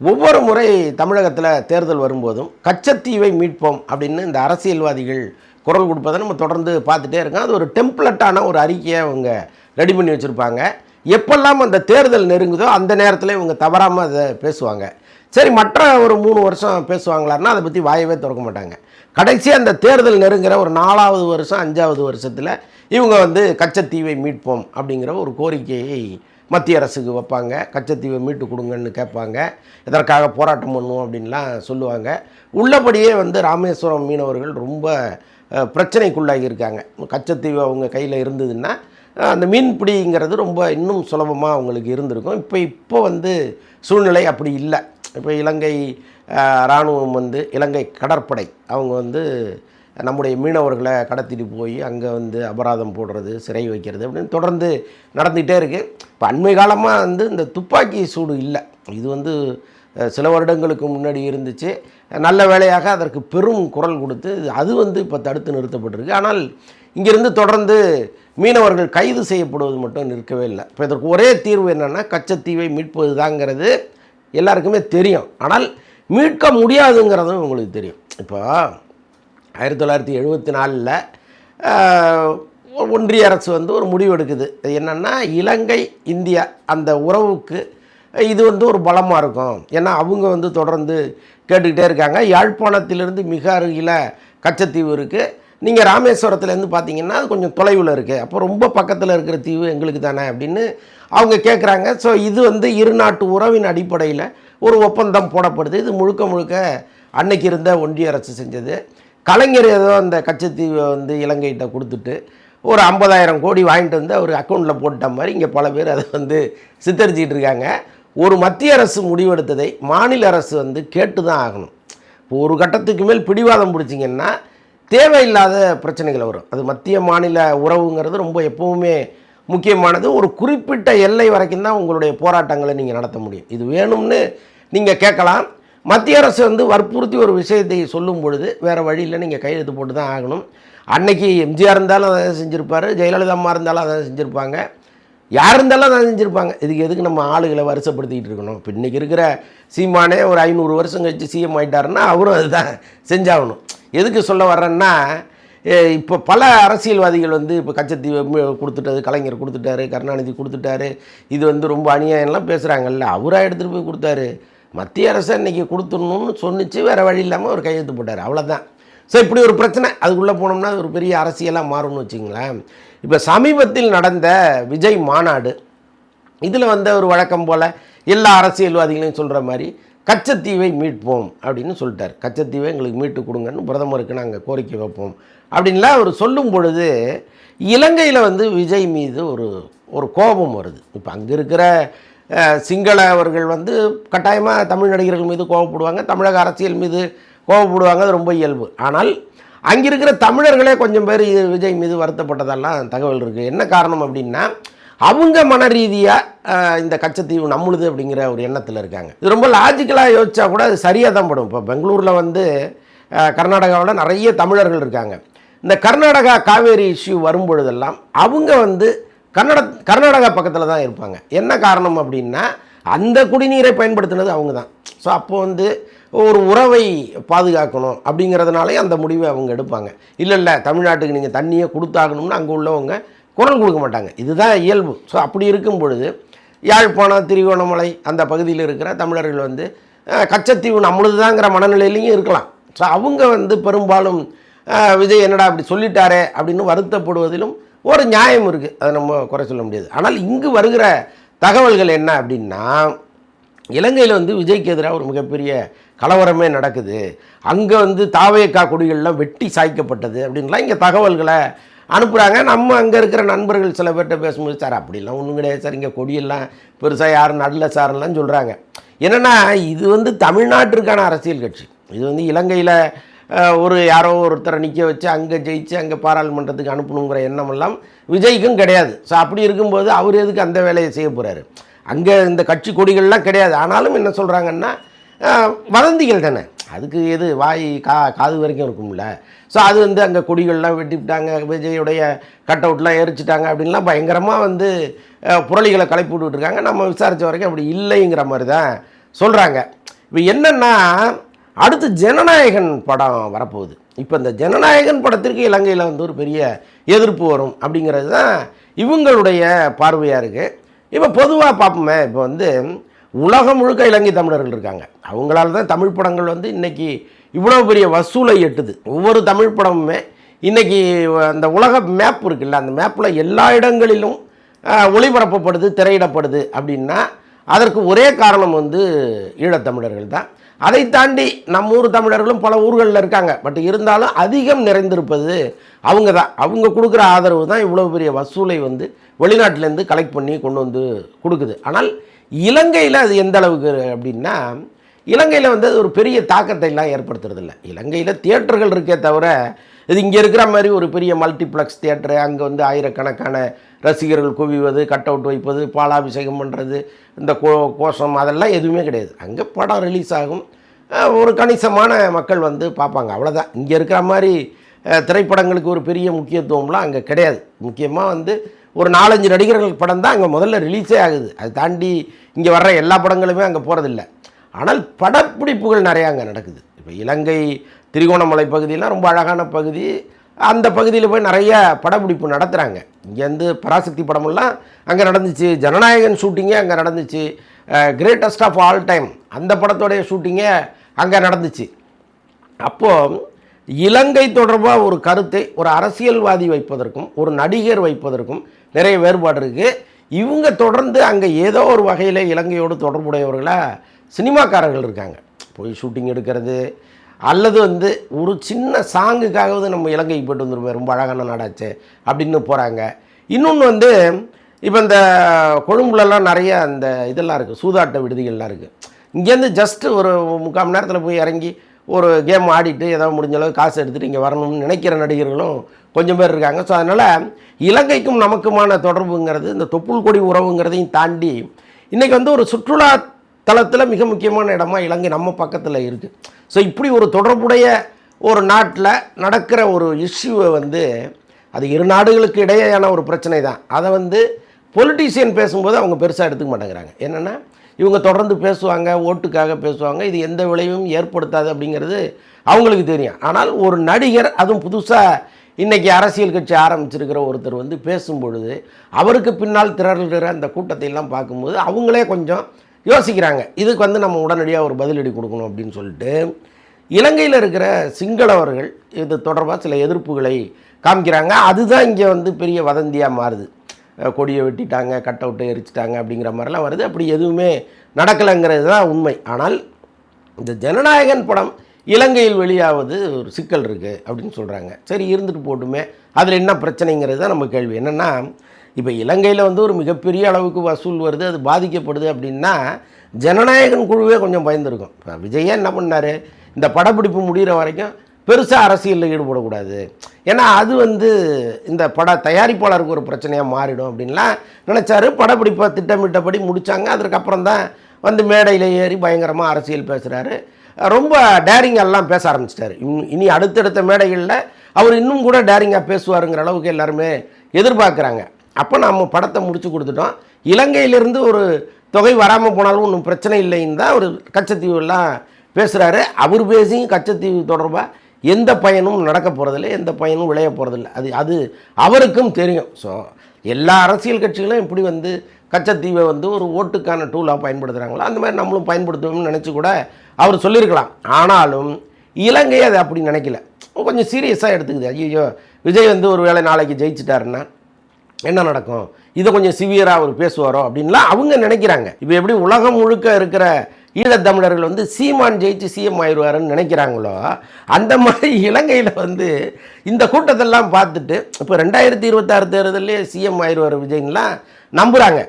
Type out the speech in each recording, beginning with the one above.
ஒவ்வொரு முறை தமிழகத்தில் தேர்தல் வரும்போதும் கச்சத்தீவை மீட்போம் அப்படின்னு இந்த அரசியல்வாதிகள் குரல் கொடுப்பதை நம்ம தொடர்ந்து பார்த்துட்டே இருக்கோம். அது ஒரு டெம்ப்ளட்டான ஒரு அறிக்கையை அவங்க ரெடி பண்ணி வச்சுருப்பாங்க. எப்பெல்லாம் அந்த தேர்தல் நெருங்குதோ அந்த நேரத்தில் இவங்க தவறாமல் அதை பேசுவாங்க. சரி மற்ற ஒரு மூணு வருஷம் பேசுவாங்களான்னா அதை பற்றி வாயவே திறக்க மாட்டாங்க. கடைசியாக அந்த தேர்தல் நெருங்குற ஒரு நாலாவது வருஷம் அஞ்சாவது வருஷத்தில் இவங்க வந்து கச்சத்தீவை மீட்போம் அப்படிங்கிற ஒரு கோரிக்கையை மத்திய அரசுக்கு வைப்பாங்க. கச்சத்தீவை மீட்டு கொடுங்கன்னு கேட்பாங்க. இதற்காக போராட்டம் பண்ணுவோம் அப்படின்லாம் சொல்லுவாங்க. உள்ளபடியே வந்து ராமேஸ்வரம் மீனவர்கள் ரொம்ப பிரச்சனைக்குள்ளாகியிருக்காங்க பிரச்சனைக்குள்ளாகி இருக்காங்க. கச்சத்தீவு அவங்க கையில் இருந்ததுன்னா அந்த மீன்பிடிங்கிறது ரொம்ப இன்னும் சுலபமாக அவங்களுக்கு இருந்திருக்கும். இப்போ இப்போ வந்து சூழ்நிலை அப்படி இல்லை. இப்போ இலங்கை இராணுவம் வந்து இலங்கை கடற்படை. அவங்க வந்து நம்முடைய மீனவர்களை கடத்திட்டு போய் அங்கே வந்து அபராதம் போடுறது சிறை வைக்கிறது அப்படின்னு தொடர்ந்து நடந்துகிட்டே இருக்குது இப்போ அண்மை காலமாக வந்து இந்த துப்பாக்கி சூடு இல்லை. இது வந்து சில வருடங்களுக்கு முன்னாடி இருந்துச்சு. நல்ல வேலையாக அதற்கு பெரும் குரல் கொடுத்து அது வந்து இப்போ தடுத்து நிறுத்தப்பட்டிருக்கு. ஆனால் இங்கிருந்து தொடர்ந்து மீனவர்கள் கைது செய்யப்படுவது மட்டும் நிற்கவே இல்லை. இப்போ இதற்கு ஒரே தீர்வு என்னென்னா கச்சத்தீவை மீட்பது தாங்கிறது எல்லாருக்குமே தெரியும். ஆனால் மீட்க முடியாதுங்கிறதும் உங்களுக்கு தெரியும். இப்போ ஆயிரத்தி தொள்ளாயிரத்தி எழுபத்தி நாலில் ஒன்றிய அரசு வந்து ஒரு முடிவு எடுக்குது. என்னென்னா இலங்கை இந்தியா அந்த உறவுக்கு இது வந்து ஒரு பலமாக இருக்கும். ஏன்னா அவங்க வந்து தொடர்ந்து கேட்டுக்கிட்டே இருக்காங்க. யாழ்ப்பாணத்திலிருந்து மிக அருகில் கச்சத்தீவு இருக்குது நீங்கள் ராமேஸ்வரத்துலேருந்து பார்த்தீங்கன்னா அது கொஞ்சம் தொலைவில் இருக்குது அப்போ ரொம்ப பக்கத்தில் இருக்கிற தீவு எங்களுக்கு தானே அப்படின்னு அவங்க கேட்குறாங்க ஸோ இது வந்து இரு நாட்டு உறவின் அடிப்படையில் ஒரு ஒப்பந்தம் போடப்படுது. இது முழுக்க முழுக்க அன்னைக்கு இருந்த ஒன்றிய அரசு செஞ்சது. கலைஞர் ஏதோ அந்த கச்சத்தீவை வந்து இலங்கைகிட்ட கொடுத்துட்டு ஒரு ஐம்பதாயிரம் கோடி வாங்கிட்டு வந்து அவர் அக்கௌண்ட்டில் போட்ட மாதிரி இங்கே பல பேர் அதை வந்து சித்தரிச்சிக்கிட்டு இருக்காங்க. ஒரு மத்திய அரசு முடிவெடுத்ததை மாநில அரசு வந்து கேட்டு தான் ஆகணும். இப்போ ஒரு கட்டத்துக்கு மேல் பிடிவாதம் பிடிச்சிங்கன்னா தேவையில்லாத பிரச்சனைகள் வரும். அது மத்திய மாநில உறவுங்கிறது ரொம்ப எப்பவுமே முக்கியமானது. ஒரு குறிப்பிட்ட எல்லை வரைக்கும் தான் உங்களுடைய போராட்டங்களை நீங்கள் நடத்த முடியும். இது வேணும்னு நீங்கள் கேட்கலாம். மத்திய அரசு வந்து வற்புறுத்தி ஒரு விஷயத்தை சொல்லும் பொழுது வேறு வழியில் நீங்கள் கையெழுத்து போட்டு தான் ஆகணும். அன்னைக்கு எம்ஜிஆர் இருந்தாலும் அதை செஞ்சுருப்பார் ஜெயலலிதா அம்மா இருந்தாலும் அதை செஞ்சுருப்பாங்க. யார் இருந்தாலும் அதை செஞ்சுருப்பாங்க. இதுக்கு எதுக்கு நம்ம ஆளுகளை வருஷப்படுத்திக்கிட்டு இருக்கணும்? இப்போ இன்றைக்கி இருக்கிற சீமானே ஒரு ஐநூறு வருஷம் கழித்து சிஎம் ஆயிட்டாருன்னா அவரும் அதுதான் செஞ்சாகணும். எதுக்கு சொல்ல வர்றேன்னா இப்போ பல அரசியல்வாதிகள் வந்து இப்போ கச்சத்தீவை கொடுத்துட்டாரு கலைஞர் கொடுத்துட்டாரு கருணாநிதி கொடுத்துட்டாரு. இது வந்து ரொம்ப அநியாயம்லாம் பேசுகிறாங்கல்ல அவராக எடுத்துகிட்டு போய் கொடுத்தாரு. மத்திய அரசு இன்னைக்கு கொடுத்துடணும்னு சொன்னிச்சு வேறு வழி இல்லாமல் ஒரு கையெழுத்து போட்டார். அவ்வளோதான் ஸோ இப்படி ஒரு பிரச்சனை. அதுக்குள்ளே போனோம்னா ஒரு பெரிய அரசியலாக மாறும்னு வச்சிங்களேன் இப்போ சமீபத்தில் நடந்த விஜய் மாநாடு இதில் வந்த ஒரு வழக்கம் போல் எல்லா அரசியல்வாதிகளையும் சொல்கிற மாதிரி கச்சத்தீவை மீட்போம் அப்படின்னு சொல்லிட்டார். கச்சத்தீவை எங்களுக்கு மீட்டு கொடுங்கன்னு பிரதமருக்கு நாங்கள் கோரிக்கை வைப்போம் அப்படின்லாம் அவர் சொல்லும் பொழுது இலங்கையில் வந்து விஜய் மீது ஒரு ஒரு கோபம் வருது. இப்போ அங்கே இருக்கிற சிங்களவர்கள் வந்து கட்டாயமாக தமிழ் நடிகர்கள் மீது கோவப்படுவாங்க தமிழக அரசியல் மீது கோவப்படுவாங்க அது ரொம்ப இயல்பு. ஆனால் அங்கே இருக்கிற தமிழர்களே கொஞ்சம் பேர் இது விஜய் மீது வருத்தப்பட்டதெல்லாம் தகவல் இருக்குது என்ன காரணம் அப்படின்னா அவங்க மன ரீதியாக இந்த கச்சத்தீவு நம்மளுது அப்படிங்கிற ஒரு எண்ணத்தில் இருக்காங்க. இது ரொம்ப லாஜிக்கலாக யோசிச்சா கூட அது சரியாக தான் படும். இப்போ பெங்களூரில் வந்து கர்நாடகாவில் நிறைய தமிழர்கள் இருக்காங்க. இந்த கர்நாடகா காவேரி இஷ்யூ வரும் பொழுதெல்லாம் அவங்க வந்து கன்னட கர்நாடகா பக்கத்தில் தான் இருப்பாங்க. என்ன காரணம் அப்படின்னா அந்த குடிநீரை பயன்படுத்தினது அவங்க தான். ஸோ அப்போது வந்து ஒரு உறவை பாதுகாக்கணும் அப்படிங்கிறதுனாலே அந்த முடிவை அவங்க எடுப்பாங்க. இல்லை இல்லை தமிழ்நாட்டுக்கு நீங்கள் தண்ணியை கொடுத்தாகணும்னு அங்கே உள்ளவங்க குரல் கொடுக்க மாட்டாங்க. இதுதான் இயல்பு. ஸோ அப்படி இருக்கும் பொழுது யாழ்ப்பாணம் திருகோணமலை அந்த பகுதியில் இருக்கிற தமிழர்கள் வந்து கச்சத்தீவு நம்மளுதுதாங்கிற மனநிலையிலையும் இருக்கலாம். ஸோ அவங்க வந்து பெரும்பாலும் விஜய் என்னடா அப்படி சொல்லிட்டாரே அப்படின்னு வருத்தப்படுவதிலும் ஒரு நியாயம் இருக்குது அதை நம்ம குறை சொல்ல முடியாது. ஆனால் இங்கு வருகிற தகவல்கள் என்ன அப்படின்னா இலங்கையில் வந்து விஜய்க்கு எதிராக ஒரு மிகப்பெரிய கலவரமே நடக்குது. அங்கே வந்து தாவேக்கா கொடிகள்லாம் வெட்டி சாய்க்கப்பட்டது அப்படின்லாம் இங்கே தகவல்களை அனுப்புகிறாங்க நம்ம அங்கே இருக்கிற நண்பர்கள் சில பேர்கிட்ட பேசும்போது சார் அப்படிலாம் ஒன்றும் கிடையாது சார். இங்கே கொடியெல்லாம் பெருசாக யாரும் நடல சார்லாம் சொல்கிறாங்க என்னென்னா இது வந்து தமிழ்நாட்டிற்கான அரசியல் கட்சி. இது வந்து இலங்கையில் ஒரு யாரோ ஒருத்தரை நிற்க வச்சு அங்கே ஜெயிச்சு அங்கே பாராளுமன்றத்துக்கு அனுப்பணுங்கிற எண்ணமெல்லாம் விஜய்க்கும் கிடையாது. ஸோ அப்படி இருக்கும்போது அவர் எதுக்கு அந்த வேலையை செய்ய போகிறாரு அங்கே இந்த கட்சி கொடிகள்லாம் கிடையாது. ஆனாலும் என்ன சொல்கிறாங்கன்னா வதந்திகள் தானே. அதுக்கு எது வாய் கா காது வரைக்கும் இருக்கும்ல. ஸோ அது வந்து அங்கே கொடிகள்லாம் வெட்டிவிட்டாங்க. விஜயுடைய கட் அவுட்லாம் எரிச்சிட்டாங்க அப்படின்லாம் பயங்கரமாக வந்து புரளிகளை கலைப்பு விட்டுட்டு இருக்காங்க. நம்ம விசாரித்த வரைக்கும் அப்படி இல்லைங்கிற மாதிரி தான் சொல்கிறாங்க இப்போ என்னென்னா அடுத்து ஜனநாயகன் படம் வரப்போகுது. இப்போ இந்த ஜனநாயகன் படத்திற்கு இலங்கையில் வந்து ஒரு பெரிய எதிர்ப்பு வரும் அப்படிங்கிறது தான் இவங்களுடைய பார்வையாக இருக்குது இப்போ பொதுவாக பார்ப்போமே இப்போ வந்து உலகம் முழுக்க இலங்கை தமிழர்கள் இருக்காங்க. அவங்களால தான் தமிழ் படங்கள் வந்து இன்றைக்கி இவ்வளோ பெரிய வசூலை எட்டுது. ஒவ்வொரு தமிழ் படமுமே இன்றைக்கி அந்த உலக மேப் இருக்குல்ல அந்த மேப்பில் எல்லா இடங்களிலும் ஒளிபரப்பப்படுது திரையிடப்படுது அப்படின்னா அதற்கு ஒரே காரணம் வந்து ஈழத்தமிழர்கள் தான். அதை தாண்டி நம்ம ஊர் தமிழர்களும் பல ஊர்களில் இருக்காங்க. பட் இருந்தாலும் அதிகம் நிறைந்திருப்பது அவங்க தான். அவங்க கொடுக்குற ஆதரவு தான் இவ்வளோ பெரிய வசூலை வந்து வெளிநாட்டிலேருந்து கலெக்ட் பண்ணி கொண்டு வந்து கொடுக்குது. ஆனால் இலங்கையில் அது எந்த அளவுக்கு அப்படின்னா இலங்கையில் வந்து அது ஒரு பெரிய தாக்கத்தை எல்லாம் ஏற்படுத்துறதில்ல. இலங்கையில் தியேட்டர்கள் இருக்கே தவிர இது இங்கே இருக்கிற மாதிரி ஒரு பெரிய மல்டிப்ளெக்ஸ் தியேட்டரு அங்கே வந்து ஆயிரக்கணக்கான ரசிகர்கள் குவிவது கட் அவுட் வைப்பது பாலாபிஷேகம் பண்ணுறது இந்த கோ கோஷம் அதெல்லாம் எதுவுமே கிடையாது. அங்கே படம் ரிலீஸ் ஆகும். ஒரு கணிசமான மக்கள் வந்து பார்ப்பாங்க. அவ்வளோதான் இங்கே இருக்கிற மாதிரி திரைப்படங்களுக்கு ஒரு பெரிய முக்கியத்துவம்லாம் அங்கே கிடையாது. முக்கியமாக வந்து ஒரு நாலஞ்சு நடிகர்கள் படம் தான் அங்கே முதல்ல ரிலீஸே ஆகுது. அதை தாண்டி இங்கே வர்ற எல்லா படங்களுமே அங்கே போகிறதில்ல ஆனால் படப்பிடிப்புகள் நிறையா அங்கே நடக்குது. இப்போ இலங்கை திரிகோணமலை பகுதியெலாம் ரொம்ப அழகான பகுதி. அந்த பகுதியில் போய் நிறைய படப்பிடிப்பு நடத்துகிறாங்க இங்கேருந்து பராசக்தி படமெல்லாம் அங்கே நடந்துச்சு. ஜனநாயகன் ஷூட்டிங்கே அங்கே நடந்துச்சு. கிரேட்டஸ்ட் ஆஃப் ஆல் டைம் அந்த படத்தோடைய ஷூட்டிங்கே அங்கே நடந்துச்சு. அப்போது இலங்கை தொடர்பாக ஒரு கருத்தை ஒரு அரசியல்வாதி வைப்பதற்கும் ஒரு நடிகர் வைப்பதற்கும் நிறைய வேறுபாடு இருக்குது இவங்க தொடர்ந்து அங்கே ஏதோ ஒரு வகையில் இலங்கையோடு தொடர்புடையவர்களாக சினிமாக்காரர்கள் இருக்காங்க. போய் ஷூட்டிங் எடுக்கிறது அல்லது வந்து ஒரு சின்ன சாங்குக்காகவது நம்ம இலங்கைக்கு போயிட்டு வந்துருவோம் ரொம்ப அழகான நாடாச்சே அப்படின்னு போகிறாங்க இன்னொன்று வந்து இப்போ இந்த கொழும்புலலாம் நிறைய அந்த இதெல்லாம் இருக்குது சூதாட்ட விடுதிகள்லாம் இருக்குது இங்கேருந்து ஜஸ்ட்டு ஒரு முக்கால் மணி நேரத்தில் போய் இறங்கி ஒரு கேம் ஆடிட்டு ஏதோ முடிஞ்ச அளவு காசு எடுத்துகிட்டு இங்கே வரணும்னு நினைக்கிற நடிகர்களும் கொஞ்சம் பேர் இருக்காங்க. ஸோ அதனால் இலங்கைக்கும் நமக்குமான தொடர்புங்கிறது இந்த தொப்புள் கொடி உறவுங்கிறதையும் தாண்டி இன்றைக்கி வந்து ஒரு சுற்றுலா தளத்தில் மிக முக்கியமான இடமா இலங்கை நம்ம பக்கத்தில் இருக்குது ஸோ இப்படி ஒரு தொடர்புடைய ஒரு நாட்டில் நடக்கிற ஒரு இஷ்யூவை வந்து அது இரு நாடுகளுக்கு இடையேயான ஒரு பிரச்சனை தான். அதை வந்து பொலிட்டீஷியன் பேசும்போது அவங்க பெருசாக எடுத்துக்க மாட்டேங்கிறாங்க. என்னென்னா இவங்க தொடர்ந்து பேசுவாங்க ஓட்டுக்காக பேசுவாங்க இது எந்த விளைவும் ஏற்படுத்தாது அப்படிங்கிறது அவங்களுக்கு தெரியும். ஆனால் ஒரு நடிகர் அதுவும் புதுசாக இன்றைக்கி அரசியல் கட்சி ஆரம்பிச்சிருக்கிற ஒருத்தர் வந்து பேசும்பொழுது அவருக்கு பின்னால் திரளுகிற அந்த கூட்டத்தை எல்லாம் பார்க்கும்போது அவங்களே கொஞ்சம் யோசிக்கிறாங்க. இதுக்கு வந்து நம்ம உடனடியாக ஒரு பதிலடி கொடுக்கணும் அப்படின்னு சொல்லிட்டு இலங்கையில் இருக்கிற சிங்களவர்கள் இது தொடர்பாக சில எதிர்ப்புகளை காமிக்கிறாங்க. அதுதான் இங்கே வந்து பெரிய வதந்தியாக மாறுது. கொடியை வெட்டிட்டாங்க கட் அவுட்டை எரிச்சிட்டாங்க அப்படிங்கிற மாதிரிலாம் வருது. அப்படி எதுவுமே நடக்கலைங்கிறது தான் உண்மை. ஆனால் இந்த ஜனநாயகன் படம் இலங்கையில் வெளியாவது ஒரு சிக்கல் இருக்குது அப்படின்னு சொல்கிறாங்க சரி இருந்துட்டு போட்டுமே. அதில் என்ன பிரச்சனைங்கிறது தான் நம்ம கேள்வி. என்னென்னா இப்போ இலங்கையில் வந்து ஒரு மிகப்பெரிய அளவுக்கு வசூல் வருது அது பாதிக்கப்படுது அப்படின்னா ஜனநாயகன் குழுவே கொஞ்சம் பயந்துருக்கும். இப்போ விஜயே என்ன பண்ணார்? இந்த படப்பிடிப்பு முடிகிற வரைக்கும் பெருசாக அரசியலில் ஈடுபடக்கூடாது. ஏன்னா அது வந்து இந்த பட தயாரிப்பாளருக்கு ஒரு பிரச்சனையாக மாறிடும் அப்படின்லாம் நினச்சாரு. படப்பிடிப்பை திட்டமிட்டபடி முடித்தாங்க அதற்கப்புறம் தான் வந்து மேடையில் ஏறி பயங்கரமாக அரசியல் பேசுகிறாரு ரொம்ப டேரிங்கெல்லாம் பேச ஆரம்பிச்சிட்டாரு. இன் இனி அடுத்தடுத்த மேடைகளில் அவர் இன்னும் கூட டேரிங்காக பேசுவாருங்கிற அளவுக்கு எல்லாருமே எதிர்பார்க்குறாங்க. அப்போ நம்ம படத்தை முடிச்சு கொடுத்துட்டோம். இலங்கையிலிருந்து ஒரு தொகை வராமல் போனாலும் ஒன்றும் பிரச்சனை இல்லைன்னு தான் அவர் கச்சத்தீவுலாம் பேசுகிறாரு அவர் பேசியும் கச்சத்தீவு தொடர்பாக எந்த பயனும் நடக்க போகிறதில்ல எந்த பயனும் விளைய போகிறதில்ல அது அது அவருக்கும் தெரியும். ஸோ எல்லா அரசியல் கட்சிகளும் இப்படி வந்து கச்சத்தீவை வந்து ஒரு ஓட்டுக்கான டூலாக பயன்படுத்துகிறாங்களோ அந்த மாதிரி நம்மளும் பயன்படுத்துவோம்னு நினச்சி கூட அவர் சொல்லியிருக்கலாம். ஆனாலும் இலங்கை அதை அப்படி நினைக்கல. கொஞ்சம் சீரியஸாக எடுத்துக்குது. ஐயோ விஜய் வந்து ஒரு வேளை நாளைக்கு ஜெயிச்சிட்டாருன்னா என்ன நடக்கும்? இதை கொஞ்சம் சிவியராக அவர் பேசுவாரோ அப்படின்லாம் அவங்க நினைக்கிறாங்க. இப்போ எப்படி உலகம் முழுக்க இருக்கிற ஈழத்தமிழர்கள் வந்து சீமான் ஜெயிச்சு சிஎம் ஆயிடுவாருன்னு நினைக்கிறாங்களோ அந்த மாதிரி இலங்கையில் வந்து இந்த கூட்டத்தெல்லாம் பார்த்துட்டு இப்போ ரெண்டாயிரத்தி இருபத்தாறு தேர்தலே சிஎம் ஆயிடுவார் விஜய்லாம் நம்புகிறாங்க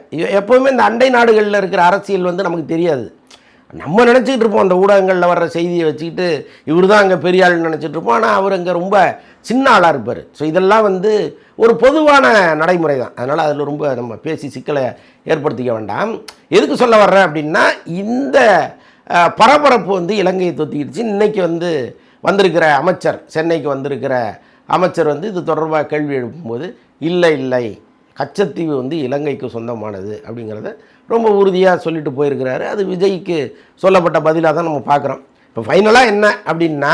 எப்போவுமே இந்த அண்டை நாடுகளில் இருக்கிற அரசியல் வந்து நமக்கு தெரியாது. நம்ம நினச்சிக்கிட்டு இருப்போம் அந்த ஊடகங்களில் வர்ற செய்தியை வச்சுக்கிட்டு இவர் தான் அங்கே பெரிய ஆள்னு நினச்சிட்டு இருப்போம். ஆனால் அவர் அங்கே ரொம்ப சின்ன ஆளாக இருப்பார். ஸோ இதெல்லாம் வந்து ஒரு பொதுவான நடைமுறை தான் அதனால் அதில் ரொம்ப நம்ம பேசி சிக்கலை ஏற்படுத்திக்க வேண்டாம். எதுக்கு சொல்ல வர்றேன் அப்படின்னா இந்த பரபரப்பு வந்து இலங்கையை தொத்திக்கிடுச்சு. இன்றைக்கி வந்து வந்திருக்கிற அமைச்சர் சென்னைக்கு வந்திருக்கிற அமைச்சர் வந்து இது தொடர்பாக கேள்வி எழுப்பும்போது இல்லை இல்லை கச்சத்தீவு வந்து இலங்கைக்கு சொந்தமானது அப்படிங்கிறத ரொம்ப உறுதியாக சொல்லிட்டு போயிருக்கிறாரு. அது விஜய்க்கு சொல்லப்பட்ட பதிலாக தான் நம்ம பார்க்குறோம் இப்போ ஃபைனலாக என்ன அப்படின்னா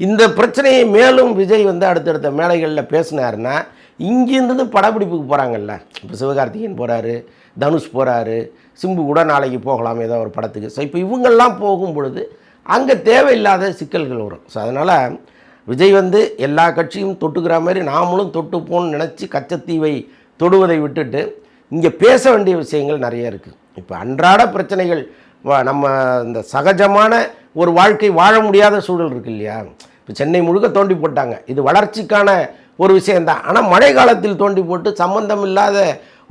இந்த பிரச்சனையை மேலும் விஜய் வந்து அடுத்தடுத்த மேடைகளில் பேசினாருன்னா இங்கேருந்து படப்பிடிப்புக்கு போகிறாங்கல்ல இப்போ சிவகார்த்திகேயன் போகிறாரு தனுஷ் போகிறாரு சிம்பு கூட நாளைக்கு போகலாம் ஏதோ ஒரு படத்துக்கு. ஸோ இப்போ இவங்கெல்லாம் போகும் பொழுது அங்கே தேவையில்லாத சிக்கல்கள் வரும். ஸோ அதனால் விஜய் வந்து எல்லா கட்சியும் தொட்டுக்கிற மாதிரி நாமளும் தொட்டுப்போன்னு நினச்சி கச்சத்தீவை தொடுவதை விட்டுட்டு இங்கே பேச வேண்டிய விஷயங்கள் நிறைய இருக்குது இப்போ அன்றாட பிரச்சனைகள் நம்ம இந்த சகஜமான ஒரு வாழ்க்கை வாழ முடியாத சூழல் இருக்கு இல்லையா? இப்போ சென்னை முழுக்க தோண்டி போட்டாங்க. இது வளர்ச்சிக்கான ஒரு விஷயந்தான் ஆனால் மழை காலத்தில் தோண்டி போட்டு சம்பந்தம் இல்லாத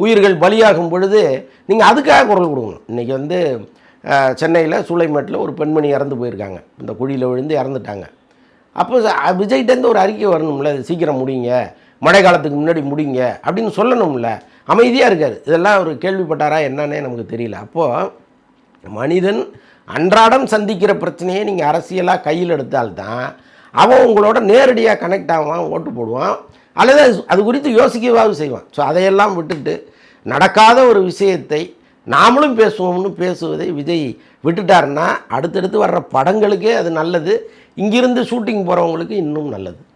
உயிர்கள் பலியாகும் பொழுது நீங்கள் அதுக்காக குரல் கொடுக்கணும். இன்றைக்கி வந்து சென்னையில் சூளைமேட்டில் ஒரு பெண்மணி இறந்து போயிருக்காங்க. இந்த குழியில் விழுந்து இறந்துட்டாங்க. அப்போ விஜய்கிட்டேருந்து ஒரு அறிக்கை வரணும்ல சீக்கிரம் முடியுங்க மழை காலத்துக்கு முன்னாடி முடிங்க அப்படின்னு சொல்லணும்ல. அமைதியாக இருக்கார். இதெல்லாம் அவர் கேள்விப்பட்டாரா என்னன்னே நமக்கு தெரியல. அப்போது மனிதன் அன்றாடம் சந்திக்கிற பிரச்சனையை நீங்கள் அரசியலாக கையில் எடுத்தால்தான் அவன் உங்களோட நேரடியாக கனெக்ட் ஆவான் ஓட்டு போடுவான் அல்லது அது- அது குறித்து யோசிக்கவாவது செய்வான். ஸோ அதையெல்லாம் விட்டுட்டு நடக்காத ஒரு விஷயத்தை நாமளும் பேசுவோம்னு பேசுவதை விஜய் விட்டுட்டாருன்னா அடுத்தடுத்து வர்ற படங்களுக்கே அது நல்லது. இங்கிருந்து ஷூட்டிங் போகிறவங்களுக்கு இன்னும் நல்லது.